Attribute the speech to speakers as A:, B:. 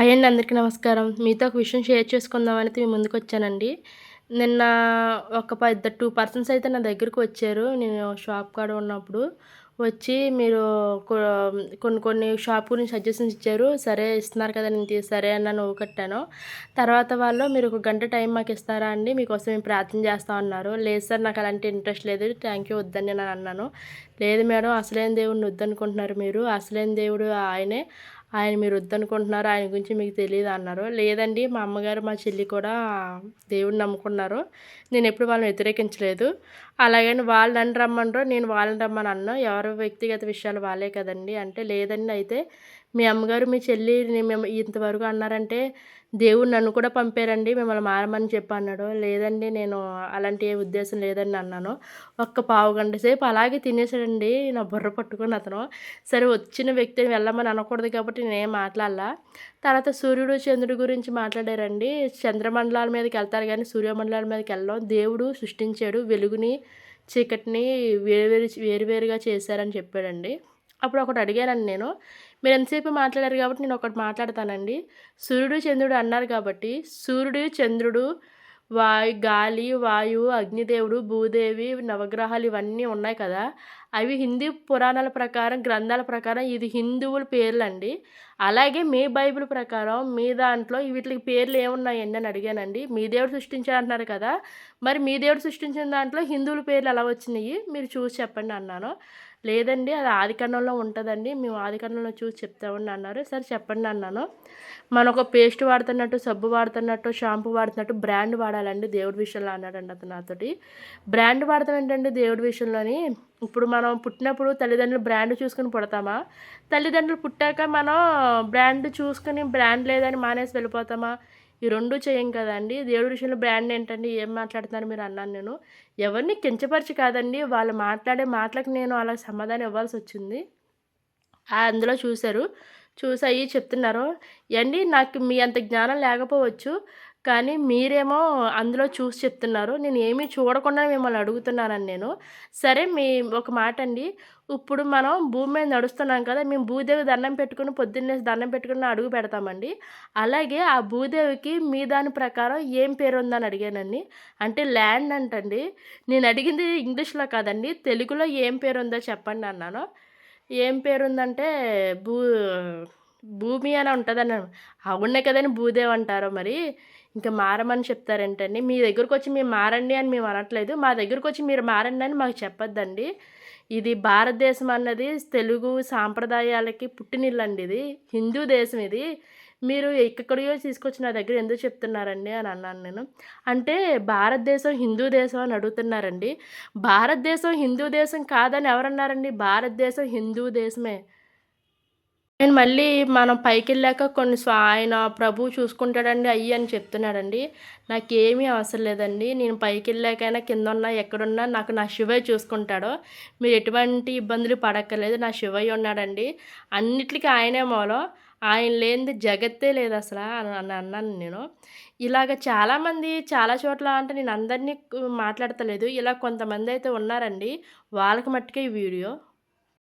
A: Hi అండి అందరికీ నమస్కారం. మీతో ఒక విషయం షేర్ చేసుకుందామని మీ ముందుకు వచ్చానండి. నిన్న ఒక ఇద్దరు టూ పర్సన్స్ అయితే నా దగ్గరకు వచ్చారు. నేను షాప్ కాడ ఉన్నప్పుడు వచ్చి మీరు కొన్ని కొన్ని షాప్ గురించి సజెషన్స్ ఇచ్చారు. సరే ఇస్తున్నారు కదా నేను సరే అన్న నువ్వు కట్టాను. తర్వాత వాళ్ళు మీరు ఒక గంట టైం మాకు ఇస్తారా అండి? మీకోసం మేము ప్రార్థన చేస్తా ఉన్నారు లేదు సార్ నాకు అలాంటి ఇంట్రెస్ట్ లేదు. థ్యాంక్ యూ వద్దని నేను అన్నాను. లేదు మేడం అసలేం దేవుడిని వద్దనుకుంటున్నారు మీరు. అసలేం దేవుడు ఆయనే. ఆయన మీరు వద్దనుకుంటున్నారు ఆయన గురించి మీకు తెలియదు అన్నారు. లేదండి మా అమ్మగారు మా చెల్లి కూడా దేవుడిని నమ్ముకున్నారు. నేను ఎప్పుడు వాళ్ళని వ్యతిరేకించలేదు. అలాగని వాళ్ళు నన్ను రమ్మనరు నేను వాళ్ళని రమ్మని అన్నా ఎవరు వ్యక్తిగత విషయాలు వాళ్ళే కదండి. అంటే లేదండి అయితే మీ అమ్మగారు మీ చెల్లి మేము ఇంతవరకు అన్నారంటే దేవుడు నన్ను కూడా పంపారండి మిమ్మల్ని మారమని చెప్పి అన్నాడు లేదండి నేను అలాంటి ఏ ఉద్దేశం లేదని అన్నాను. ఒక్క పావు గంట సేపు అలాగే తినేసాడండి నా బుర్ర పట్టుకుని అతను. సరే వచ్చిన వ్యక్తిని వెళ్ళమని అనకూడదు కాబట్టి నేనేం మాట్లాడాల. తర్వాత సూర్యుడు చంద్రుడి గురించి మాట్లాడారండి. చంద్రమండలాల మీదకి వెళ్తారు కానీ సూర్యమండలాల మీదకి వెళ్ళడం. దేవుడు సృష్టించాడు వెలుగుని చీకటిని వేరు వేరువేరుగా చేశారని చెప్పాడండి. అప్పుడు ఒకటి అడిగానండి నేను. మీరు ఎంతసేపు మాట్లాడారు కాబట్టి నేను ఒకటి మాట్లాడతానండి. సూర్యుడు చంద్రుడు అన్నారు కాబట్టి సూర్యుడు చంద్రుడు వాయు గాలి వాయువు అగ్నిదేవుడు భూదేవి నవగ్రహాలు ఇవన్నీ ఉన్నాయి కదా. అవి హిందీ పురాణాల ప్రకారం గ్రంథాల ప్రకారం ఇది హిందువుల పేర్లండి. అలాగే మీ బైబిల్ ప్రకారం మీ దాంట్లో వీటికి పేర్లు ఏమున్నాయండి అని అడిగానండి. మీ దేవుడు సృష్టించారంటున్నారు కదా మరి మీ దేవుడు సృష్టించిన దాంట్లో హిందువుల పేర్లు ఎలా వచ్చినాయి? మీరు చూసి చెప్పండి అన్నాను. లేదండి అది ఆదికాండంలో ఉంటుందండి. మేము ఆదికాండంలో చూసి చెప్తామని అన్నారు. సరే చెప్పండి అన్నాను. మనం ఒక పేస్ట్ వాడుతున్నట్టు సబ్బు వాడుతున్నట్టు షాంపూ వాడుతున్నట్టు బ్రాండ్ వాడాలండి దేవుడి విషయంలో అన్నాడండి అతను నాతోటి. బ్రాండ్ వాడతాం ఏంటండి దేవుడి విషయంలోని? ఇప్పుడు మనం పుట్టినప్పుడు తల్లిదండ్రులు బ్రాండ్ చూసుకుని పుడతామా? తల్లిదండ్రులు పుట్టాక మనం బ్రాండ్ చూసుకుని బ్రాండ్ లేదని మానేసి వెళ్ళిపోతామా? ఈ రెండు చేయం కదండి. దేవుడి విషయంలో బ్రాండ్ ఏంటండి? ఏం మాట్లాడుతున్నారు మీరు అన్నాను నేను. ఎవరిని కించపరిచి కాదండి. వాళ్ళు మాట్లాడే మాటలకు నేను అలా సమాధానం ఇవ్వాల్సి వచ్చింది. అందులో చూశారు. చూసాయి చెప్తున్నారు. అండి నాకు మీ అంత జ్ఞానం లేకపోవచ్చు. కానీ మీరేమో అందులో చూసి చెప్తున్నారు. నేను ఏమీ చూడకుండా మిమ్మల్ని అడుగుతున్నానని నేను. సరే మీ ఒక మాట అండి ఇప్పుడు మనం భూమి మీద నడుస్తున్నాం కదా మేము భూదేవి దండం పెట్టుకుని పొద్దున్నే దండం పెట్టుకుని అడుగు పెడతామండి. అలాగే ఆ భూదేవికి మీ దాని ప్రకారం ఏం పేరు ఉందని అడిగానండి. అంటే ల్యాండ్ అంటండి. నేను అడిగింది ఇంగ్లీష్లో కాదండి. తెలుగులో ఏం పేరు ఉందో చెప్పండి అన్నాను. ఏం పేరు ఉందంటే భూ భూమి అని ఉంటుందని అవునే కదని భూదేవ్ అంటారో మరి. ఇంకా మారమని చెప్తారేంటండి? మీ దగ్గరకు వచ్చి మేము మారండి అని మేము అనట్లేదు. మా దగ్గరకు వచ్చి మీరు మారండి అని మాకు చెప్పొద్దండి. ఇది భారతదేశం అన్నది తెలుగు సాంప్రదాయాలకి పుట్టినిల్లండి ఇది. హిందూ దేశం ఇది. మీరు ఎక్కడియో తీసుకొచ్చి నా దగ్గర ఎందుకు చెప్తున్నారండి అని అన్నాను నేను. అంటే భారతదేశం హిందూ దేశం అని అడుగుతున్నారండి. భారతదేశం హిందూ దేశం కాదని ఎవరన్నారండి? భారతదేశం హిందూ దేశమే. నేను మళ్ళీ మనం పైకి వెళ్ళాక కొన్ని ఆయన ప్రభు చూసుకుంటాడండి అయ్యి అని చెప్తున్నాడండి. నాకేమీ అవసరం లేదండి. నేను పైకి వెళ్ళాకైనా కింద ఉన్నా ఎక్కడున్నా నాకు నా శివయ్య చూసుకుంటాడో. మీరు ఎటువంటి ఇబ్బందులు పడక్కర్లేదు. నా శివయ్య ఉన్నాడండి. అన్నిటికీ ఆయనే మూలం. ఆయన లేనిది జగత్తే లేదు అసలు అని అన్నాను నేను. ఇలాగ చాలామంది చాలా చోట్ల అంటే నేను అందరినీ మాట్లాడతలేదు. ఇలా కొంతమంది అయితే ఉన్నారండి. వాళ్ళకి మట్టుకే ఈ వీడియో.